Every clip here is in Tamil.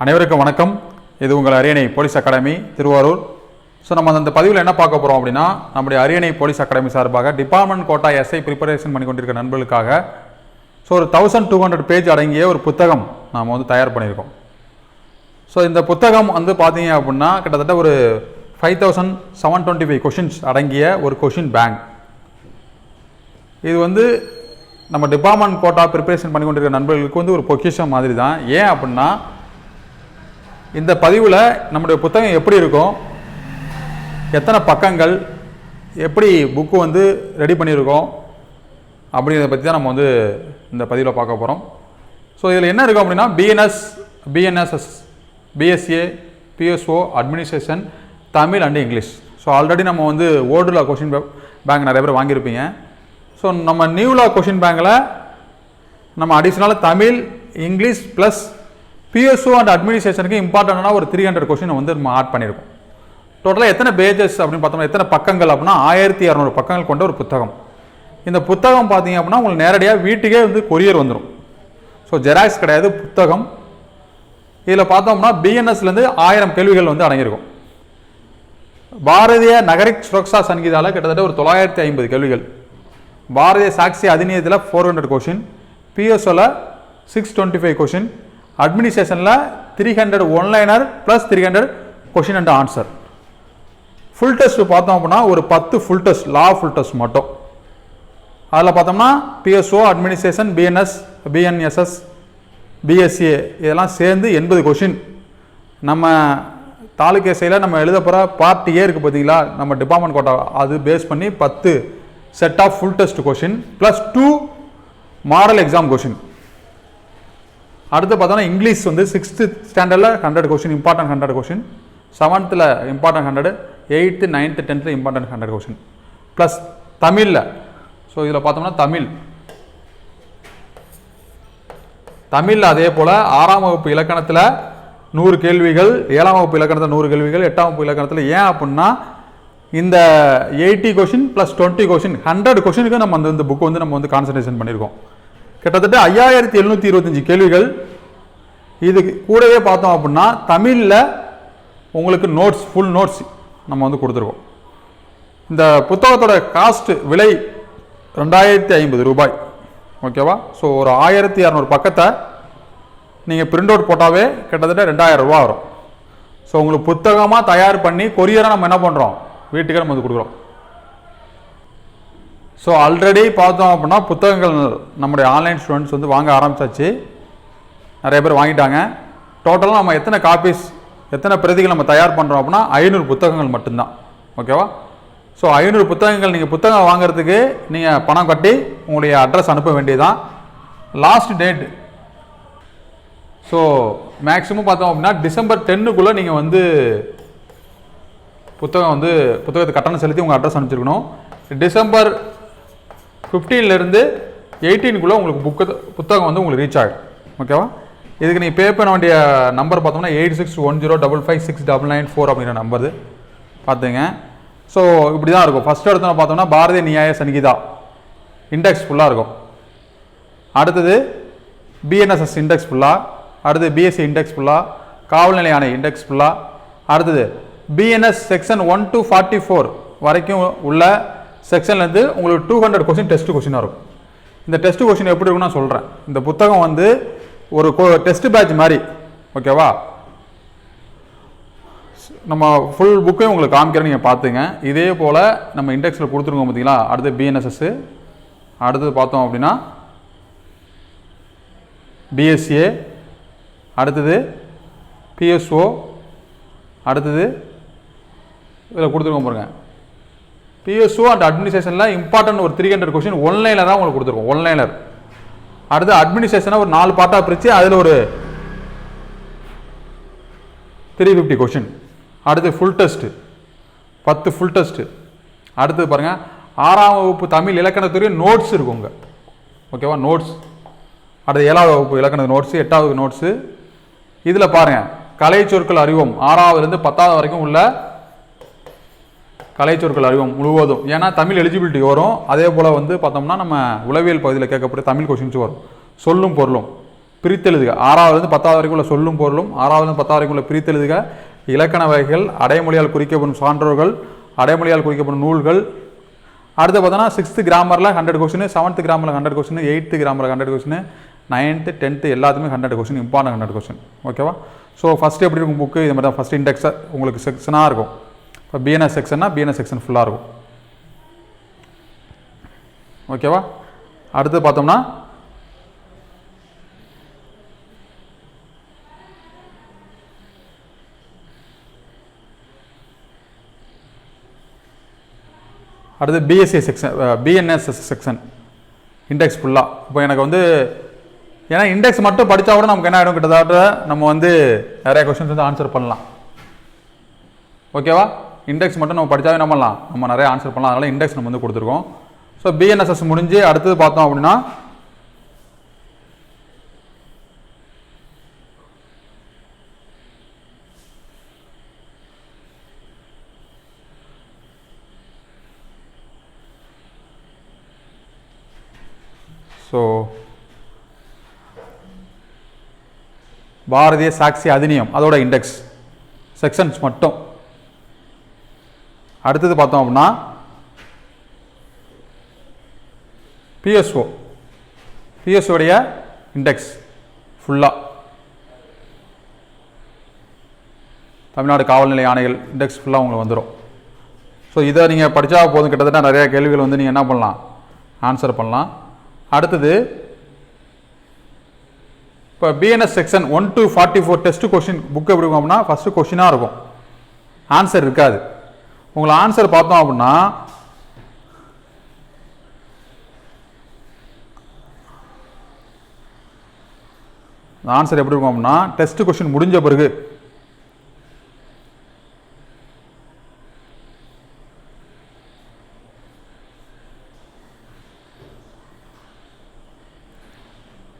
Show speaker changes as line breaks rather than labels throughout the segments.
அனைவருக்கும் வணக்கம். இது உங்கள் அரியணை போலீஸ் அகாடமி திருவாரூர். ஸோ நம்ம அந்த பதிவில் என்ன பார்க்க போகிறோம் அப்படின்னா நம்முடைய அரியணை போலீஸ் அகாடமி சார்பாக டிபார்ட்மெண்ட் கோட்டா எஸ்ஐ ப்ரிப்பரேஷன் பண்ணி கொண்டிருக்க நண்பர்களுக்காக ஸோ ஒரு தௌசண்ட் டூ ஹண்ட்ரட் பேஜ் அடங்கிய ஒரு புத்தகம் நாம் வந்து தயார் பண்ணியிருக்கோம். ஸோ இந்த புத்தகம் வந்து பார்த்தீங்க அப்படின்னா கிட்டத்தட்ட ஒரு five thousand seven twenty five questions அடங்கிய ஒரு கொஷின் பேங்க் இது வந்து நம்ம டிபார்ட்மெண்ட் கோட்டா ப்ரிப்பரேஷன் பண்ணி கொண்டிருக்கிற நண்பர்களுக்கு வந்து ஒரு பொக்கிஷம் மாதிரி தான் ஏன் அப்படின்னா இந்த பதிவில் நம்முடைய புத்தகம் எப்படி இருக்கும்? எத்தனை பக்கங்கள்? எப்படி புக்கு வந்து ரெடி பண்ணியிருக்கோம்? அப்படிங்கிறத பற்றி தான் நம்ம வந்து இந்த பதிவில் பார்க்க போகிறோம் ஸோ இதில் என்ன இருக்கும் அப்படின்னா BNS BNSS BSA BSO administration Tamil and English so already நம்ம வந்து ஓல்டு லா கொஷின் பேங்க் நிறைய பேர் வாங்கியிருப்பீங்க. ஸோ நம்ம நியூ லா கொஷின் பேங்கில் நம்ம அடிஷ்னலாக Tamil English plus BSO and அட்மினிஸ்ட்ரேஷனுக்கு இம்பார்ட்டண்டான ஒரு த்ரீ ஹண்ட்ரட் கொஷின் வந்து நம்ம ஆட் பண்ணியிருக்கோம் டோட்டலாக எத்தனை பேஜஸ் அப்படின்னு பார்த்தோம்னா எத்தனை பக்கங்கள் அப்படின்னா ஆயிரத்தி இரநூறு பக்கங்கள் கொண்ட ஒரு புத்தகம். இந்த புத்தகம் பார்த்தீங்க அப்படின்னா உங்களுக்கு நேரடியாக வீட்டுக்கே வந்து கொரியர் வந்துடும் ஸோ ஜெராக்ஸ் கிடையாது புத்தகம். இதில் பார்த்தோம்னா பிஎன்எஸ்லேருந்து ஆயிரம் கேள்விகள் வந்து அடங்கியிருக்கும். பாரதிய நகரிக் சுரக்ஷா சங்கீதாவில் கிட்டத்தட்ட ஒரு தொள்ளாயிரத்தி ஐம்பது கேள்விகள். பாரதிய சாட்சி அதிநியத்தில் ஃபோர் ஹண்ட்ரட் கொஷின் பிஎஸ்ஓவில் six twenty five question அட்மினிஸ்ட்ரேஷனில் three hundred one liner plus three hundred question and answer full test பார்த்தோம் அப்படின்னா ஒரு பத்து full test law full test மட்டும். அதில் பார்த்தோம்னா BSO administration BNS BNSS BSC இதெல்லாம் சேர்ந்து எண்பது கொஷின் நம்ம தாலுக் எஸ்ஐயில் நம்ம எழுத போகிற பார்ட் ஏ இருக்குது பார்த்தீங்களா நம்ம டிபார்ட்மெண்ட் கோட்டா அது பேஸ் பண்ணி பத்து set of full test question plus two model exam question அடுத்து பார்த்தோன்னா இங்கிலீஷ் வந்து சிக்ஸ்த்து ஸ்டாண்டர்டில் hundred question important hundred question செவன்த்தில் important hundred eighth ninth டென்த்தில் இம்பார்ட்டன்ட் ஹண்ட்ரட் கொஷின் ப்ளஸ் தமிழில். ஸோ இதில் பார்த்தோம்னா தமிழ். தமிழில் அதே போல் ஆறாம் வகுப்பு இலக்கணத்தில் நூறு கேள்விகள் ஏழாம் வகுப்பு இலக்கணத்தில் நூறு கேள்விகள் எட்டாம் வகுப்பு இலக்கணத்தில் ஏன் அப்படின்னா இந்த eighty question plus twenty question hundred கொஷினுக்கு நம்ம அந்த இந்த புக் வந்து நம்ம வந்து கான்சன்ட்ரேஷன் பண்ணியிருக்கோம் கிட்டத்தட்ட ஐயாயிரத்தி எழுநூற்றி இருபத்தஞ்சி கேள்விகள். இது கூடவே பார்த்தோம் அப்படின்னா தமிழில் உங்களுக்கு நோட்ஸ் ஃபுல் நோட்ஸ் நம்ம வந்து கொடுத்துருக்கோம். இந்த புத்தகத்தோட காஸ்ட் விலை ரெண்டாயிரத்தி ஐம்பது ரூபாய். ஓகேவா ஸோ ஒரு ஆயிரத்தி இரநூறு பக்கத்தை நீங்கள் பிரிண்ட் அவுட் போட்டாவே கிட்டத்தட்ட ரெண்டாயிரம் ரூபா வரும். ஸோ உங்களுக்கு புத்தகமாக தயார் பண்ணி கொரியராக நம்ம என்ன பண்ணுறோம் வீட்டுக்கே நம்ம வந்து கொடுக்குறோம். ஸோ ஆல்ரெடி பார்த்தோம் அப்படின்னா புத்தகங்கள் நம்முடைய ஆன்லைன் ஸ்டூடெண்ட்ஸ் வந்து வாங்க ஆரம்பிச்சாச்சு. நிறைய பேர் வாங்கிட்டாங்க. டோட்டலாக நம்ம எத்தனை காப்பீஸ் எத்தனை பிரதிகள் நம்ம தயார் பண்ணுறோம் அப்படின்னா ஐநூறு புத்தகங்கள் மட்டும்தான். ஓகேவா ஸோ ஐநூறு புத்தகங்கள் நீங்கள் புத்தகம் வாங்குறதுக்கு நீங்கள் பணம் கட்டி உங்களுடைய அட்ரஸ் அனுப்ப வேண்டியதுதான். லாஸ்ட் டேட் ஸோ மேக்ஸிமம் பார்த்தோம் அப்படின்னா டிசம்பர் டென்னுக்குள்ளே நீங்கள் வந்து புத்தகம் வந்து புத்தகத்தை கட்டணம் செலுத்தி உங்கள் அட்ரஸ் அனுப்பிச்சிருக்கணும். டிசம்பர் 15 ல இருந்து எயிட்டீனுக்குள்ளே உங்களுக்கு புக்கு புத்தகம் வந்து உங்களுக்கு ரீச் ஆகிடும் ஓகேவா இதுக்கு நீங்கள் பே பண்ண வேண்டிய நம்பர் பார்த்தோம்னா eight six one zero double five six double nine four அப்படிங்கிற நம்பர் பார்த்துங்க ஸோ இப்படி தான் இருக்கும். ஃபஸ்ட்டு எடுத்தோம் பார்த்தோம்னா பாரதிய நியாய சங்கீதா. இண்டெக்ஸ் ஃபுல்லாக இருக்கும். அடுத்தது பிஎன்எஸ்எஸ் இண்டெக்ஸ் ஃபுல்லாக அடுத்தது பிஎஸ்சி இண்டெக்ஸ் ஃபுல்லாக காவல்நிலை ஆணை இண்டெக்ஸ் ஃபுல்லாக அடுத்தது BNS section one to forty four வரைக்கும் உள்ள செக்ஷன்லேருந்து உங்களுக்கு டூ ஹண்ட்ரட் கொஸ்டின் டெஸ்ட் கொஸ்டினாக இருக்கும். இந்த டெஸ்ட் கொஸ்டின் எப்படி இருக்கும்னு நான் சொல்கிறேன் இந்த புத்தகம் வந்து ஒரு டெஸ்ட் பேட்ச் மாதிரி ஓகேவா நம்ம ஃபுல் புக்கையும் உங்களுக்கு காமிக்கிறேன் நீங்கள் பார்த்துங்க. இதே போல் நம்ம இண்டெக்ஸில் கொடுத்துருக்கோம் பார்த்தீங்களா அடுத்து பிஎன்எஸ்எஸ்ஸு அடுத்தது பார்த்தோம் அப்படின்னா பிஎஸ்சிஏ அடுத்தது பிஎஸ்ஓ அடுத்தது இதில் கொடுத்துருக்கோம் பாருங்கள் பிஎஸ்ஓ அண்ட் அட்மினிஸ்ட்ரேஷனில் இம்பார்ட்டன்ட் ஒரு த்ரீ ஹண்ட்ரட் கொஸ்டின் ஒன்லைனில் தான் உங்களுக்கு கொடுத்துருக்கோம். ஒன்லைனர் அடுத்து அட்மினிஸ்ட்ரேஷனை ஒரு நாலு பார்ட்டாக பிரித்து அதில் ஒரு த்ரீ ஃபிஃப்டி கொஷின் அடுத்து ஃபுல் டெஸ்ட்டு பத்து ஃபுல் டெஸ்ட்டு அடுத்து பாருங்கள் ஆறாம் வகுப்பு தமிழ் இலக்கணத்துறை நோட்ஸ் இருக்குங்க ஓகேவா நோட்ஸ் அடுத்து ஏழாவது வகுப்பு இலக்கண நோட்ஸு எட்டாவது நோட்ஸு இதில் பாருங்கள் கலை சொற்கள் அறிவோம் ஆறாவதுலேருந்து பத்தாவது வரைக்கும் உள்ள கலைச்சொற்கள் அறிவோம் முழுவதும். ஏன்னா தமிழ் எலிஜிபிலிட்டி வரும். அதே போல் வந்து பார்த்தோம்னா நம்ம உளவியல் பகுதியில் கேட்கப்பட்ட தமிழ் கொஷின்ஸ் வரும். சொல்லும் பொருளும். பிரித்தெழுதுக ஆறாவதுலேருந்து பத்தாவது வரைக்கும் உள்ள சொல்லும் பொருளும். ஆறாவதுலேருந்து பத்தாவது வரைக்கும் உள்ள பிரித்தெழுதுக இலக்கண வகைகள் அடைமொழியால் குறிக்கப்படும் சான்றோர்கள் அடைமொழியால் குறிக்கப்படும் நூல்கள். அடுத்து பார்த்தோன்னா சிக்ஸ்த்து கிராமரில் ஹண்ட்ரட் கொஸ்டின் செவன்த் கிராமரில் ஹண்ட்ரட் கொஸ்டின் எயித்து கிராமரில் ஹண்ட்ரட் கொஸ்டின் நைன்த்து டென்த்து எல்லாத்துமே hundred question important hundred question ஓகேவா ஸோ ஃபஸ்ட்டு எப்படி இருக்கும் புக்கு இது மாதிரி தான் ஃபஸ்ட் இண்டெக்ஸாக உங்களுக்கு செக்ஷனாக இருக்கும். இப்போ பிஎன்எஸ் செக்ஷன்னா பிஎன்எஸ் செக்ஷன் ஃபுல்லாக இருக்கும். ஓகேவா? அடுத்து பார்த்தோம்னா அடுத்து BSC section BNS section index ஃபுல்லாக இப்போ எனக்கு வந்து ஏன்னா இண்டெக்ஸ் மட்டும் படித்தா கூட நமக்கு என்ன ஆகிடும் கிட்டத்தட்ட நம்ம வந்து நிறைய கொஷின்ஸ் வந்து ஆன்சர் பண்ணலாம். ஓகேவா? இண்டெக்ஸ் மட்டும் நம்ம படித்தாவே என்ன பண்ணலாம்? நம்ம நிறைய ஆன்சர் பண்ணலாம். அதனால் இண்டெக்ஸ் நம்ம வந்து கொடுத்துருக்கோம். ஸோ பிஎன்எஸ்எஸ் முடிஞ்சு அடுத்தது பார்த்தோம் அப்படின்னா ஸோ பாரதிய சாக்சி அதிநியம் அதோட இண்டெக்ஸ் செக்ஷன்ஸ் மட்டும். அடுத்தது பார்த்தோம் அப்படின்னா பிஎஸ்ஓ பிஎஸ்ஓடைய இண்டெக்ஸ் ஃபுல்லாக தமிழ்நாடு காவல்நிலை ஆணைகள் இண்டெக்ஸ் ஃபுல்லாக உங்களுக்கு வந்துடும் ஸோ இதை நீங்கள் படித்தா போதும். கிட்டத்தட்ட நிறைய கேள்விகள் வந்து நீங்கள் என்ன பண்ணலாம்? ஆன்சர் பண்ணலாம். அடுத்தது இப்போ BNS section one two forty four test question book எப்படி இருக்கும் அப்படின்னா ஃபஸ்ட்டு கொஷினாக இருக்கும். ஆன்சர் இருக்காது. உங்களை ஆன்சர் பார்த்தோம் அப்படின்னா ஆன்சர் எப்படி இருக்கும் அப்படின்னா டெஸ்ட் கொஷின் முடிஞ்ச பிறகு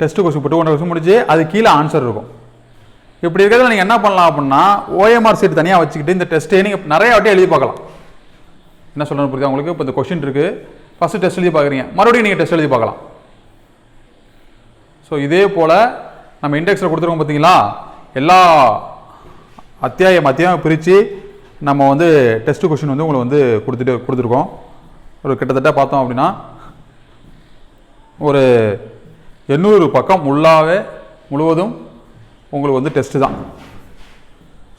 டெஸ்ட் கொஸ்டின் பட்டு ஒன்றரை கொஸ்டின் முடிச்சு அது கீழே ஆன்சர் இருக்கும். இப்படி இருக்கிறதுல நீங்கள் என்ன பண்ணலாம் அப்படின்னா ஓஎம்ஆர் சீட் தனியாக வச்சுக்கிட்டு இந்த டெஸ்ட்டே நீங்கள் நிறைய வாட்டி எழுதி பார்க்கலாம். என்ன சொல்லணும் புரியுது? உங்களுக்கு இப்போ இந்த கொஷின் இருக்குது ஃபஸ்ட்டு டெஸ்ட் எழுதி பார்க்குறீங்க. மறுபடியும் நீங்கள் டெஸ்ட் எழுதி பார்க்கலாம். ஸோ இதே போல் நம்ம இண்டெக்ஸில் கொடுத்துருக்கோம் பார்த்தீங்களா எல்லா அத்தியாயம் அத்தியாயம் பிரித்து நம்ம வந்து டெஸ்ட்டு கொஷின் வந்து உங்களுக்கு வந்து கொடுத்துட்டு கொடுத்துருக்கோம். ஒரு கிட்டத்தட்ட பார்த்தோம் அப்படின்னா ஒரு எண்ணூறு பக்கம் உள்ளாவே முழுவதும் உங்களுக்கு வந்து டெஸ்ட்டு தான்.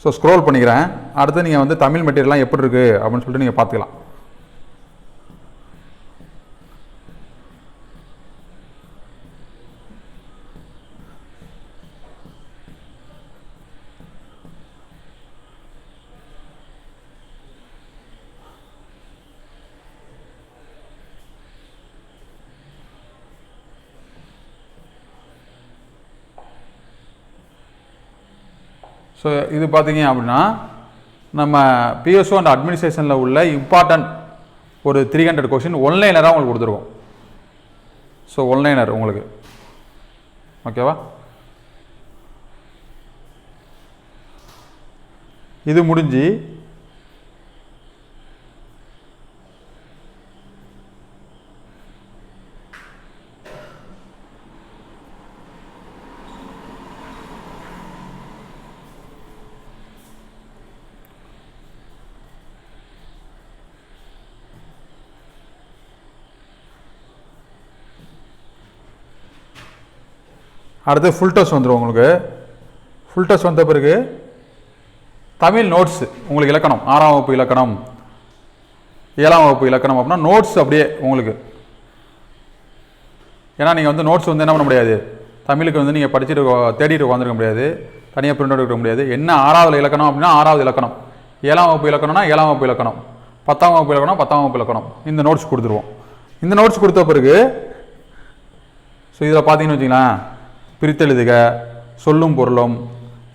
ஸோ ஸ்க்ரோல் பண்ணிக்கிறேன். அடுத்து நீங்கள் வந்து தமிழ் மெட்டீரியல்லாம் எப்படி இருக்குது அப்படின்னு சொல்லிட்டு நீங்கள் பார்த்துக்கலாம். ஸோ இது பார்த்தீங்க அப்படின்னா நம்ம பிஎஸ்ஓ அண்ட் அட்மினிஸ்ட்ரேஷனில் உள்ள இம்பார்ட்டண்ட் ஒரு த்ரீ ஹண்ட்ரட் கொஷின் ஒன்லைனராக உங்களுக்கு கொடுத்துருவோம். ஸோ ஒன்லைனர் உங்களுக்கு. ஓகேவா இது முடிஞ்சு அடுத்து ஃபுல் டெஸ்ட் வந்துடும் உங்களுக்கு. ஃபுல் டெஸ்ட் வந்த பிறகு தமிழ் நோட்ஸு உங்களுக்கு இலக்கணம் ஆறாம் வகுப்பு இலக்கணம் ஏழாம் வகுப்பு இலக்கணம் அப்படின்னா நோட்ஸ் அப்படியே உங்களுக்கு. ஏன்னா நீங்கள் வந்து நோட்ஸ் வந்து என்ன பண்ண முடியாது? தமிழுக்கு வந்து நீங்கள் படிச்சுட்டு தேடிட்டு உட்காந்துருக்க முடியாது. தனியாக பிரிண்ட் அவுட் எடுக்க முடியாது. என்ன ஆறாவது இலக்கணம் அப்படின்னா ஆறாவது இலக்கணம். ஏழாம் வகுப்பு இலக்கணம்னா ஏழாம் வகுப்பு இலக்கணம். பத்தாம் வகுப்பு இலக்கணம் பத்தாம் வகுப்பு இலக்கணம். இந்த நோட்ஸ் கொடுத்துருவோம். இந்த நோட்ஸ் கொடுத்த பிறகு ஸோ இதில் பார்த்தீங்கன்னு வச்சுங்களேன் பிரித்தெழுதுக சொல்லும் பொருளும்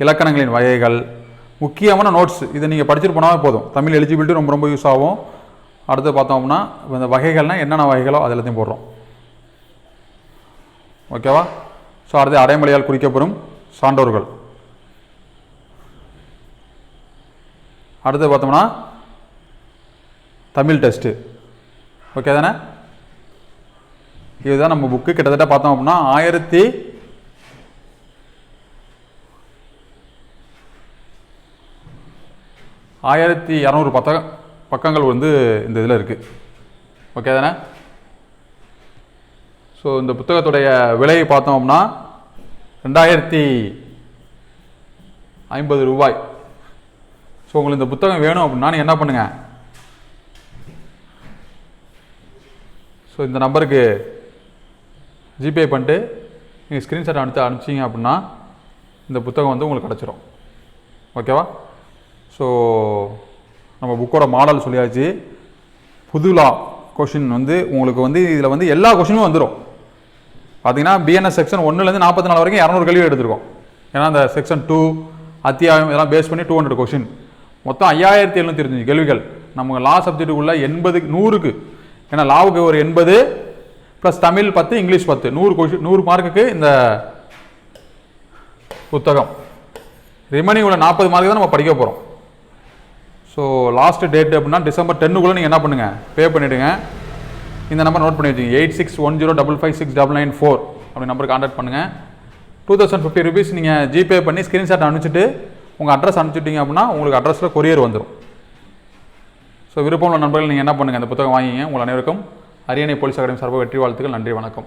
இலக்கணங்களின் வகைகள் முக்கியமான நோட்ஸ் இதை நீங்கள் படிச்சுட்டு போனாவே போதும். தமிழ் எலிஜிபிலிட்டி ரொம்ப ரொம்ப யூஸ் ஆகும். அடுத்து பார்த்தோம் அப்படின்னா இந்த வகைகள்னால் என்னென்ன வகைகளோ அது எல்லாத்தையும் போடுறோம். ஓகேவா ஸோ அடுத்து அடைமொழியால் குறிக்கப்படும் சான்றோர்கள். அடுத்து பார்த்தோம்னா தமிழ் டெஸ்ட்டு ஓகே தானே? இதுதான் நம்ம புக்கு கிட்டத்தட்ட பார்த்தோம் அப்படின்னா ஆயிரத்தி ஆயிரத்தி இரநூறு பத்த பக்கங்கள் வந்து இந்த இதில் இருக்குது ஓகே தானே? ஸோ இந்த புத்தகத்துடைய விலையை பார்த்தோம் அப்படின்னா ரெண்டாயிரத்தி ஐம்பது ரூபாய். ஸோ உங்களுக்கு இந்த புத்தகம் வேணும் அப்படின்னா நீங்கள் என்ன பண்ணுங்கள் ஸோ இந்த நம்பருக்கு ஜிபே பண்ணிட்டு நீங்கள் ஸ்க்ரீன்ஷாட் அனுப்பிச்சு அனுப்பிச்சிங்க அப்படின்னா இந்த புத்தகம் வந்து உங்களுக்கு கிடச்சிரும். ஓகேவா ஸோ நம்ம புக்கோட மாடல் சொல்லியாச்சு. புதுலா கொஷின் வந்து உங்களுக்கு வந்து இதில் வந்து எல்லா கொஷினும் வந்துடும் பார்த்தீங்கன்னா பிஎன்எஸ் செக்ஷன் ஒன்றுலேருந்து நாற்பத்தி நாலு வரைக்கும் இரநூறு கேள்வி எடுத்திருக்கோம். ஏன்னா அந்த செக்ஷன் டூ அத்தியாயம் இதெல்லாம் பேஸ் பண்ணி டூ ஹண்ட்ரட் கொஷின் மொத்தம் ஐயாயிரத்தி எழுநூற்றி இருந்துச்சு கேள்விகள். நம்ம லா சப்ஜெக்ட்டுக்குள்ள எண்பது நூறுக்கு. ஏன்னா லாவுக்கு ஒரு எண்பது ப்ளஸ் தமிழ் பத்து இங்கிலீஷ் பத்து. நூறு கொஷின் நூறு மார்க்குக்கு இந்த புத்தகம். ரிமனிங் உள்ள நாற்பது மார்க்கு தான் நம்ம படிக்க போகிறோம் ஸோ லாஸ்ட் டேட் அப்படின்னா டிசம்பர் டென்னுக்குள்ளே நீங்கள் என்ன பண்ணுங்கள் பே பண்ணிவிடுங்க இந்த நம்பர் நோட் பண்ணி வச்சுங்க eight six one zero double five six double nine four அப்படி நம்பர் காண்டாக்ட் பண்ணுங்கள் டூ தௌசண்ட் ஃபிஃப்டி ருபீஸ் நீங்கள் ஜிபே பண்ணி ஸ்க்ரீன்ஷாட் அனுப்பிச்சிட்டு உங்கள் அட்ரஸ் அனுப்பிச்சிட்டிங்க அப்படின்னா உங்களுக்கு அட்ரஸில் கொரியர் வந்துடும் ஸோ விருப்பம் உள்ள நண்பர்கள் நீங்கள் என்ன பண்ணுங்கள் இந்த புத்தகம் வாங்கிங்க. உங்கள் அனைவருக்கும் அரியணை போலீஸ் அகாடமி சார்பாக வெற்றி வாழ்த்துக்கள். நன்றி வணக்கம்.